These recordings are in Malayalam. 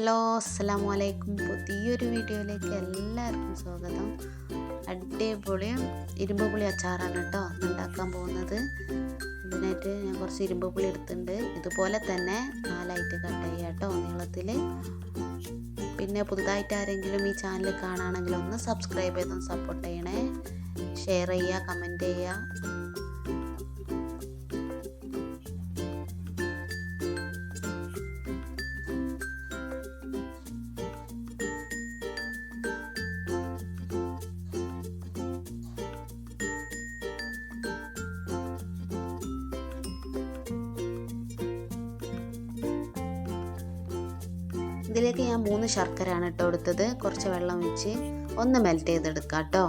ഹലോ അസ്സാം വലൈക്കും പുതിയൊരു വീഡിയോയിലേക്ക് എല്ലാവർക്കും സ്വാഗതം. അടിപൊളി ഇരുമ്പ് പുളി അച്ചാറാണ് കേട്ടോ ഉണ്ടാക്കാൻ പോകുന്നത്. ഇതിനായിട്ട് ഞാൻ കുറച്ച് ഇരുമ്പ് പുളി എടുത്തിട്ടുണ്ട്. ഇതുപോലെ തന്നെ നാലായിട്ട് കട്ട് ചെയ്യുക കേട്ടോ നീളത്തിൽ പിന്നെ പുതുതായിട്ട് ആരെങ്കിലും ഈ ചാനൽ കാണുകയാണെങ്കിൽ ഒന്ന് സബ്സ്ക്രൈബ് ചെയ്തൊന്ന് സപ്പോർട്ട് ചെയ്യണേ. ഷെയർ ചെയ്യുക കമന്റ് ചെയ്യുക. ഇതിലേക്ക് ഞാൻ മൂന്ന് ശർക്കരയാണ് ഇട്ടോ എടുത്തത് കുറച്ച് വെള്ളം ഒഴിച്ച് ഒന്ന് മെൽറ്റ് ചെയ്തെടുക്കാം കേട്ടോ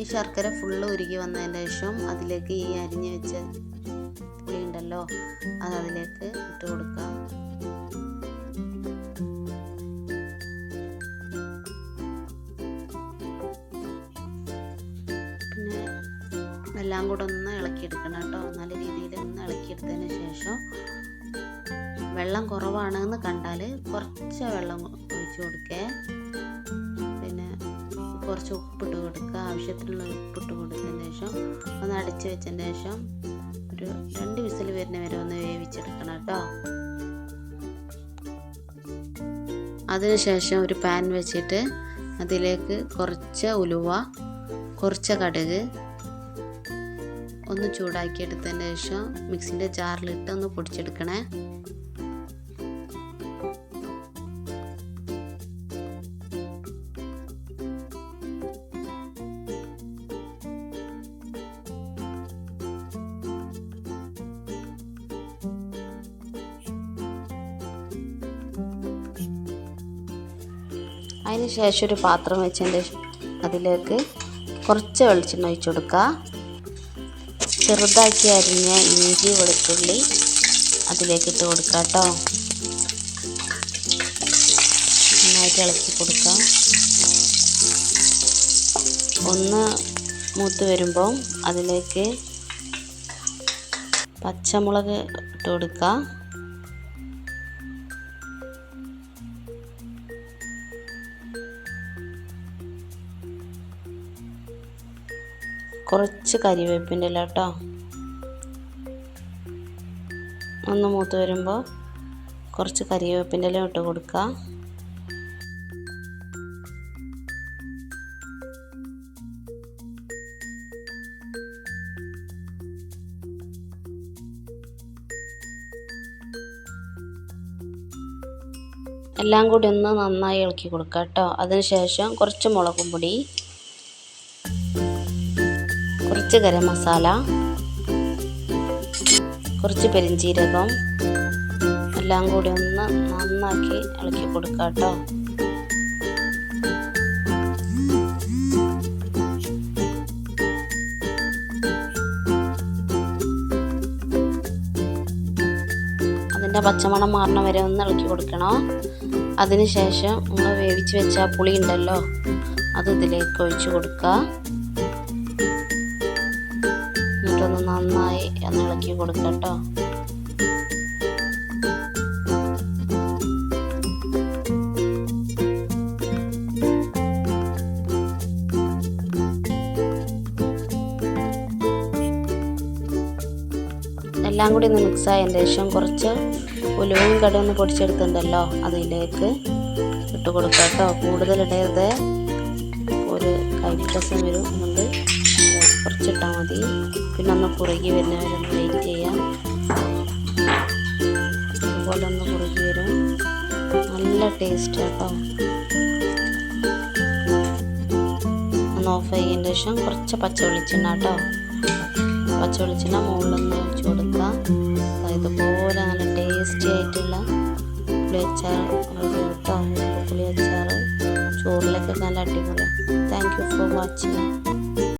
ഈ ശർക്കര ഫുള്ള് ഉരുകി വന്നതിന് ശേഷം അതിലേക്ക് ഈ അരിഞ്ഞ് വെച്ച ഉണ്ടല്ലോ അത് അതിലേക്ക് ഇട്ട് കൊടുക്കാം. പിന്നെ എല്ലാം കൂടെ ഒന്ന് ഇളക്കിയെടുക്കണം കേട്ടോ. നല്ല രീതിയിൽ ഒന്ന് ഇളക്കിയെടുത്തതിന് ശേഷം വെള്ളം കുറവാണെന്ന് കണ്ടാൽ കുറച്ച് വെള്ളം ഒഴിച്ചു കൊടുക്കേ. കുറച്ച് ഉപ്പിട്ട് കൊടുക്കുക. ആവശ്യത്തിനുള്ള ഉപ്പിട്ട് കൊടുത്തതിന് ശേഷം ഒന്ന് അടച്ചു വെച്ചതിന് ശേഷം ഒരു രണ്ട് വിസിൽ വരുന്ന വരെ ഒന്ന് വേവിച്ചെടുക്കണം കേട്ടോ. അതിനുശേഷം ഒരു പാൻ വെച്ചിട്ട് അതിലേക്ക് കുറച്ച് ഉലുവ കുറച്ച് കടുക് ഒന്ന് ചൂടാക്കി എടുത്തതിന് ശേഷം മിക്സിന്റെ ജാറിലിട്ട് ഒന്ന് പൊടിച്ചെടുക്കണേ. അതിന് ശേഷം ഒരു പാത്രം വെച്ചതിന്റെ അതിലേക്ക് കുറച്ച് വെളിച്ചെണ്ണ ഒഴിച്ചു കൊടുക്കുക. ചെറുതാക്കി അരിഞ്ഞ ഇഞ്ചി വെളുത്തുള്ളി അതിലേക്ക് ഇട്ട് കൊടുക്കുക കേട്ടോ. നന്നായിട്ട് ഇളക്കി കൊടുക്കാം ഒന്ന് മൂത്ത് വരുമ്പോൾ അതിലേക്ക് പച്ചമുളക് ഇട്ട് കൊടുക്കുക. കുറച്ച് കരിവേപ്പിന്റെ ഇല കേട്ടോ. ഒന്ന് മൂത്ത് വരുമ്പോൾ കുറച്ച് കരിവേപ്പിന്റെ ഇല ഇട്ട് കൊടുക്കുക. എല്ലാം കൂടി ഒന്ന് നന്നായി ഇളക്കി കൊടുക്കുക കേട്ടോ. അതിനുശേഷം കുറച്ച് മുളകും പൊടി കുറച്ച് ഗരം മസാല കുറച്ച് പെരിഞ്ചീരകം എല്ലാം കൂടി ഒന്ന് നന്നാക്കി ഇളക്കി കൊടുക്കുക കേട്ടോ. അതിന്റെ പച്ചമണം മാറണ വരെ ഒന്ന് ഇളക്കി കൊടുക്കണം. അതിനുശേഷം നമ്മൾ വേവിച്ച് വെച്ച പുളി ഉണ്ടല്ലോ അത് ഇതിലേക്ക് ഒഴിച്ചു കൊടുക്കുക. എന്നിട്ടൊന്ന് നന്നായി ഒന്ന് ഇളക്കി കൊടുക്കട്ടോ എല്ലാം കൂടി ഒന്ന് മിക്സ് ആയതിന് ശേഷം കുറച്ച് ഉലുവയും കടുവൊന്ന് പൊടിച്ചെടുത്തിട്ടുണ്ടല്ലോ അതിലേക്ക് ഇട്ട് കൊടുക്കാം കേട്ടോ. കൂടുതൽ ഇടരുത്. ഒരു കൈപ്പസം വരും. കൊണ്ട് കുറച്ചിട്ടാൽ മതി. പിന്നെ ഒന്ന് കുറുകി വരുന്നവരൊന്ന് വെയിറ്റ് ചെയ്യാം. അതുപോലെ ഒന്ന് കുറുകി വരും. നല്ല ടേസ്റ്റ് കേട്ടോ ഒന്ന് ഓഫ് ചെയ്തതിന് ശേഷം കുറച്ച് പച്ച വെളിച്ചെണ്ണ കേട്ടോ പച്ച വെളിച്ചെണ്ണ മുകളിലൊന്ന് ഒഴിച്ചു കൊടുക്കുക. ഇതുപോലെ നല്ല ടേസ്റ്റി ആയിട്ടുള്ള പുളി അച്ചാർ കേട്ടോ പുളി അച്ചാർ ചോറിലൊക്കെ നല്ല അടിപൊളിയാണ് താങ്ക് യു ഫോർ വാച്ചിങ്